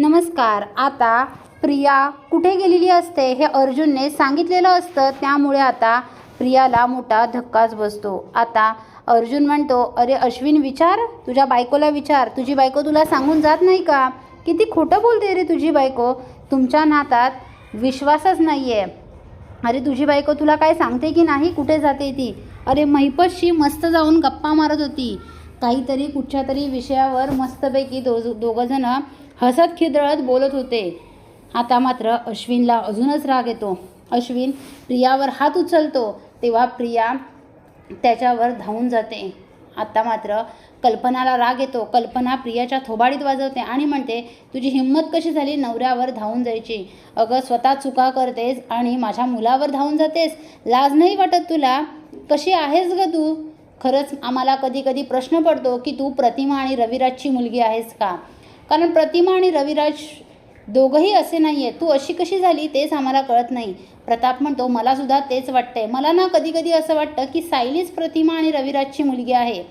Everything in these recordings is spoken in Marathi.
नमस्कार आता प्रिया कुठे गेलेली असते हे अर्जुनने सांगितलेलं असतं त्यामुळे आता प्रियाला मोठा धक्काच बसतो. आता अर्जुन म्हणतो अरे अश्विन विचार तुझ्या बायकोला विचार. तुझी बायको तुला सांगून जात नाही का? किती खोटं बोलते रे तुझी बायको. तुमच्या नातात विश्वासच नाही आहे अरे तुझी बायको तुला काय सांगते की नाही? कुठे जाते ती? अरे महिपतशी मस्त जाऊन गप्पा मारत होती. काहीतरी कुठच्या तरी विषयावर मस्तपैकी दो दोघंजणं हसत खिदळत बोलत होते. आता मात्र अश्विनला अजूनच राग येतो. अश्विन प्रियावर हात उचलतो तेव्हा प्रिया त्याच्यावर धावून जाते. आता मात्र कल्पनाला राग येतो. कल्पना प्रियाच्या थोबाडीत वाजवते आणि म्हणते तुझी हिंमत कशी झाली नवऱ्यावर धावून जायची? अगं स्वतः चुका करतेस आणि माझ्या मुलावर धावून जातेस. लाज नाही वाटत तुला? कशी आहेस ग तू? खरंच आम्हाला कधी कधी प्रश्न पडतो की तू प्रतिमा आणि रविराजची मुलगी आहेस का? कारण प्रतिमा आणि रविराज दोघंही असे नाही आहे तू अशी कशी झाली तेच आम्हाला कळत नाही. प्रताप म्हणतो मला सुद्धा तेच वाटतंय. मला ना कधी कधी असं वाटतं की सायलीच प्रतिमा आणि रविराजची मुलगी आहे.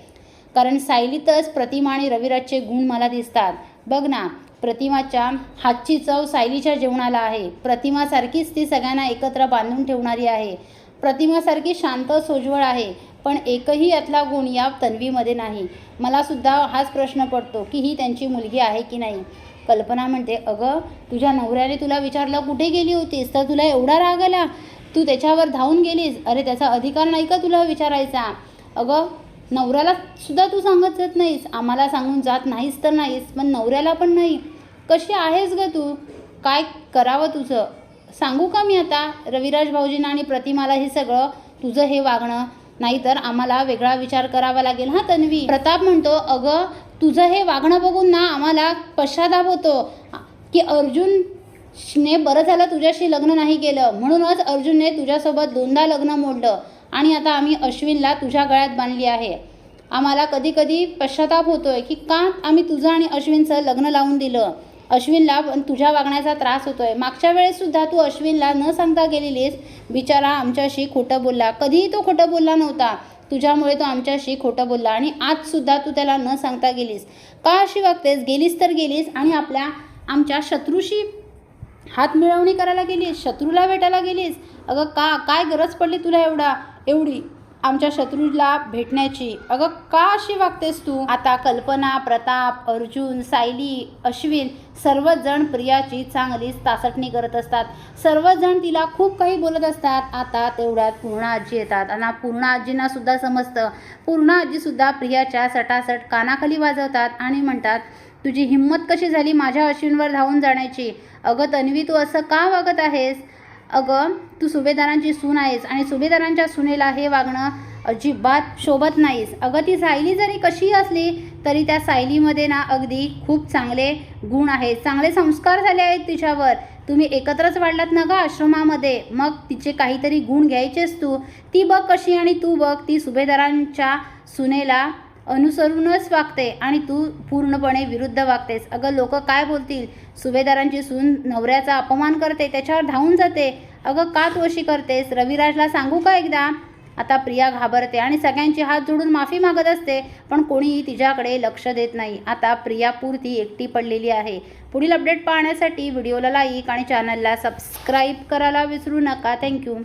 कारण सायलीतच प्रतिमा आणि रविराजचे गुण मला दिसतात. बघ ना प्रतिमाच्या हातची चव सायलीच्या जेवणाला आहे. प्रतिमासारखीच ती सगळ्यांना एकत्र बांधून ठेवणारी आहे. प्रतिमासारखी शांत सोज्वळ आहे पण एकही यातला गुण या तन्वीमध्ये नाही. मला सुद्धा हाच प्रश्न पडतो की ही त्यांची मुलगी आहे की नाही? कल्पना म्हणते अगं तुझ्या नवऱ्याने तुला विचारलं कुठे गेली होतीस? तर तुला एवढा राग आला. तू त्याच्यावर धावून गेलीस. अरे त्याचा अधिकार नाही का तुला विचारायचा? अगं नवऱ्याला सुद्धा तू सांगत जात नाहीस. आम्हाला सांगून जात नाहीस तर नाहीस पण नवऱ्याला पण नाही. कशी आहेस ग तू? काय करावं तुझं? सांगू का मी आता? रविराज भाऊजींना आणि प्रतिमाला हे सगळं तुझं हे वागणं नाहीतर आम्हाला वेगळा विचार करावा लागेल हां तन्वी? प्रताप म्हणतो अगं तुझं हे वागणं बघून ना आम्हाला पश्चाताप होतो की अर्जुनने बरं झालं तुझ्याशी लग्न नाही केलं. म्हणूनच अर्जुनने तुझ्यासोबत दोनदा लग्न मोडलं आणि आता आम्ही अश्विनला तुझ्या गळ्यात बांधली आहे. आम्हाला कधी कधी पश्चाताप होतोय की का आम्ही तुझं आणि अश्विनचं लग्न लावून दिलं? अश्विनला पण तुझ्या वागण्याचा त्रास होतोय. मागच्या वेळेससुद्धा तू अश्विनला न सांगता गेलेलीस. बिचारा आमच्याशी खोटं बोलला. कधीही तो खोटं बोलला नव्हता. तुझ्यामुळे तो आमच्याशी खोटं बोलला आणि आजसुद्धा तू त्याला न सांगता गेलीस. का अशी वागतेस? गेलीस तर गेलीस आणि आपल्या आमच्या शत्रूशी हात मिळवणी करायला गेलीस. शत्रूला भेटायला गेलीस. अगं का काय गरज पडली तुला एवढा? एवढी. आमच्या शत्रूला भेटण्याची. अगं का अशी वागतेस तू? आता कल्पना प्रताप अर्जुन सायली अश्विन सर्वजण प्रियाची चांगलीच तासटणी करत असतात. सर्वजण तिला खूप काही बोलत असतात. आता तेवढ्यात पूर्ण आजी येतात आणि पूर्ण आजींना सुद्धा समजतं. पूर्ण आजीसुद्धा प्रियाच्या सटासट कानाखाली वाजवतात आणि म्हणतात तुझी हिंमत कशी झाली माझ्या अश्विनवर धावून जाण्याची? अगं तन्वी तू असं का वागत आहेस? अगं तू सुभेदारांची सून आहेस आणि सुभेदारांच्या सुनेला हे वागणं अजिबात शोभत नाहीस. अगं ती सायली जरी कशी असली तरी त्या सायलीमध्ये ना अगदी खूप चांगले गुण आहेत. चांगले संस्कार झाले आहेत तिच्यावर. तुम्ही एकत्रच वाढलात ना गं आश्रमामध्ये? मग तिचे काहीतरी गुण घ्यायचेस तू. ती बघ कशी आणि तू बघ ती सुभेदारांच्या सुनेला अनुसरूनच वागते आणि तू पूर्णपणे विरुद्ध वागतेस. अगं लोक काय बोलतील? सुभेदारांची सून नवऱ्याचा अपमान करते त्याच्यावर धावून जाते. अगं का तू अशी करतेस? रविराजला सांगू का एकदा? आता प्रिया घाबरते आणि सगळ्यांची हात जोडून माफी मागत असते पण कोणीही तिच्याकडे लक्ष देत नाही. आता प्रिया पुरती एकटी पडलेली आहे. पुढील अपडेट पाहण्यासाठी व्हिडिओला लाईक आणि चॅनलला सबस्क्राईब करायला विसरू नका. थँक्यू